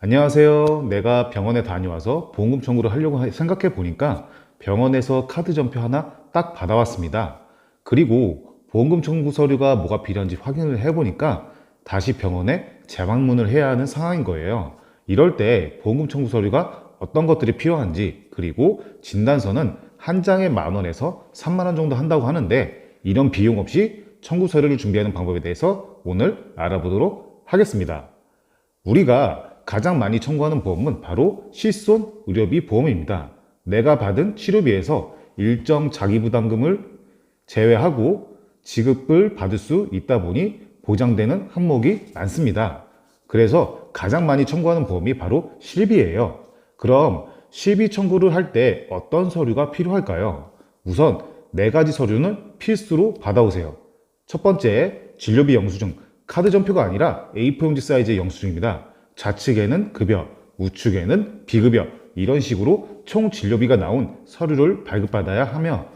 안녕하세요. 내가 병원에 다녀와서 보험금 청구를 하려고 하- 생각해 보니까 병원에서 카드 전표 하나 딱 받아왔습니다. 그리고 보험금 청구 서류가 뭐가 필요한지 확인을 해 보니까 다시 병원에 재방문을 해야 하는 상황인 거예요. 이럴 때 보험금 청구 서류가 어떤 것들이 필요한지 그리고 진단서는 한 장에 만 원에서 3만 원 정도 한다고 하는데 이런 비용 없이 청구 서류를 준비하는 방법에 대해서 오늘 알아보도록 하겠습니다. 우리가 가장 많이 청구하는 보험은 바로 실손 의료비 보험입니다. 내가 받은 치료비에서 일정 자기부담금을 제외하고 지급을 받을 수 있다 보니 보장되는 항목이 많습니다. 그래서 가장 많이 청구하는 보험이 바로 실비예요. 그럼 실비 청구를 할 때 어떤 서류가 필요할까요? 우선 네 가지 서류는 필수로 받아오세요. 첫 번째, 진료비 영수증. 카드 전표가 아니라 A4용지 사이즈의 영수증입니다. 좌측에는 급여, 우측에는 비급여, 이런 식으로 총 진료비가 나온 서류를 발급받아야 하며,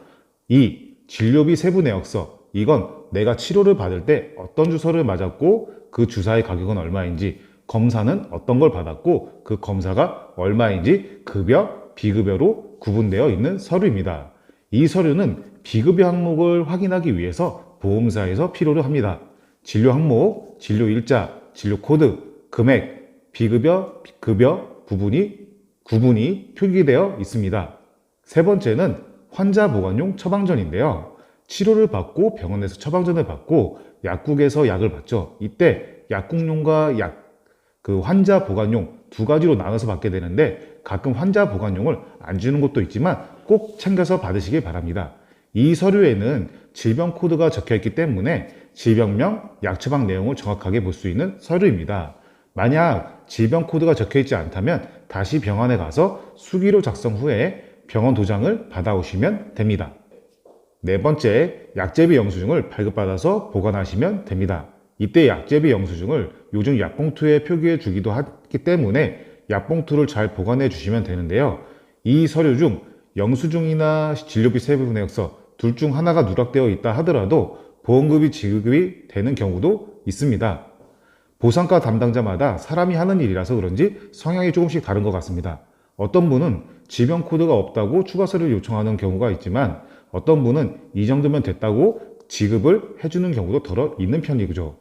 이 진료비 세부 내역서. 이건 내가 치료를 받을 때 어떤 주사를 맞았고 그 주사의 가격은 얼마인지, 검사는 어떤 걸 받았고 그 검사가 얼마인지 급여, 비급여로 구분되어 있는 서류입니다. 이 서류는 비급여 항목을 확인하기 위해서 보험사에서 필요로 합니다. 진료 항목, 진료 일자, 진료 코드, 금액, 비급여, 급여 부분이 구분이 표기되어 있습니다. 세 번째는 환자 보관용 처방전인데요. 치료를 받고 병원에서 처방전을 받고 약국에서 약을 받죠. 이때 약국용과 약, 그 환자 보관용 두 가지로 나눠서 받게 되는데 가끔 환자 보관용을 안 주는 곳도 있지만 꼭 챙겨서 받으시길 바랍니다. 이 서류에는 질병 코드가 적혀 있기 때문에 질병명, 약 처방 내용을 정확하게 볼 수 있는 서류입니다. 만약 질병 코드가 적혀 있지 않다면 다시 병원에 가서 수기로 작성 후에 병원 도장을 받아오시면 됩니다. 네 번째, 약제비 영수증을 발급받아서 보관하시면 됩니다. 이때 약제비 영수증을 요즘 약봉투에 표기해 주기도 하기 때문에 약봉투를 잘 보관해 주시면 되는데요. 이 서류 중 영수증이나 진료비 세부 내역서 둘 중 하나가 누락되어 있다 하더라도 보험금이 지급이 되는 경우도 있습니다. 보상과 담당자마다 사람이 하는 일이라서 그런지 성향이 조금씩 다른 것 같습니다. 어떤 분은 질병 코드가 없다고 추가 서류를 요청하는 경우가 있지만 어떤 분은 이 정도면 됐다고 지급을 해주는 경우도 덜어 있는 편이죠.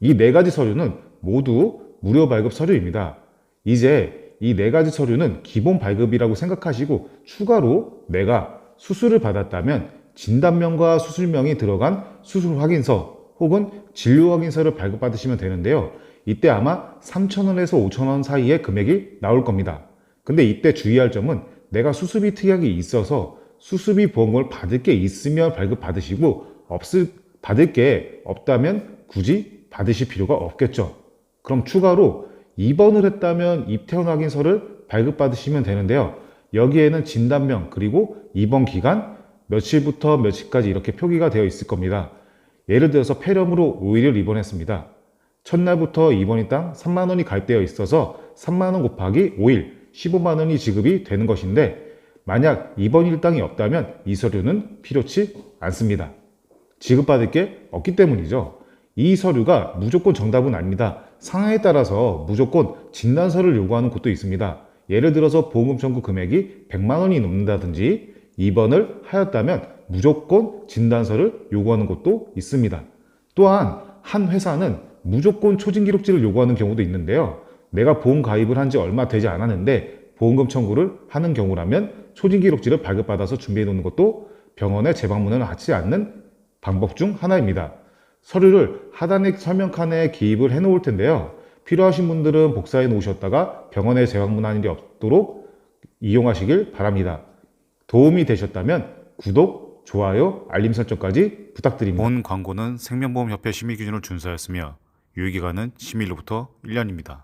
이 네 가지 서류는 모두 무료 발급 서류입니다. 이제 이 네 가지 서류는 기본 발급이라고 생각하시고 추가로 내가 수술을 받았다면 진단명과 수술명이 들어간 수술 확인서 혹은 진료 확인서를 발급받으시면 되는데요. 이때 아마 3,000원에서 5,000원 사이의 금액이 나올 겁니다. 근데 이때 주의할 점은 내가 수술비 특약이 있어서 수술비 보험을 받을 게 있으면 발급 받으시고 없을 받을 게 없다면 굳이 받으실 필요가 없겠죠. 그럼 추가로 입원을 했다면 입퇴원 확인서를 발급 받으시면 되는데요. 여기에는 진단명 그리고 입원 기간 며칠부터 며칠까지 이렇게 표기가 되어 있을 겁니다. 예를 들어서 폐렴으로 5일을 입원했습니다. 첫날부터 입원이 땅 3만 원이 가입되어 있어서 3만 원 곱하기 5일 15만 원이 지급이 되는 것인데 만약 입원 일당이 없다면 이 서류는 필요치 않습니다. 지급받을 게 없기 때문이죠. 이 서류가 무조건 정답은 아닙니다. 상황에 따라서 무조건 진단서를 요구하는 곳도 있습니다. 예를 들어서 보험금 청구 금액이 100만 원이 넘는다든지 입원을 하였다면 무조건 진단서를 요구하는 곳도 있습니다. 또한 한 회사는 무조건 초진 기록지를 요구하는 경우도 있는데요. 내가 보험 가입을 한 지 얼마 되지 않았는데 보험금 청구를 하는 경우라면 초진 기록지를 발급받아서 준비해 놓는 것도 병원에 재방문을 하지 않는 방법 중 하나입니다. 서류를 하단의 설명칸에 기입을 해 놓을 텐데요. 필요하신 분들은 복사해 놓으셨다가 병원에 재방문하는 일이 없도록 이용하시길 바랍니다. 도움이 되셨다면 구독, 좋아요, 알림 설정까지 부탁드립니다. 본 광고는 생명보험협회 심의 기준을 준수하였으며 유효기간은 심의로부터 1년입니다.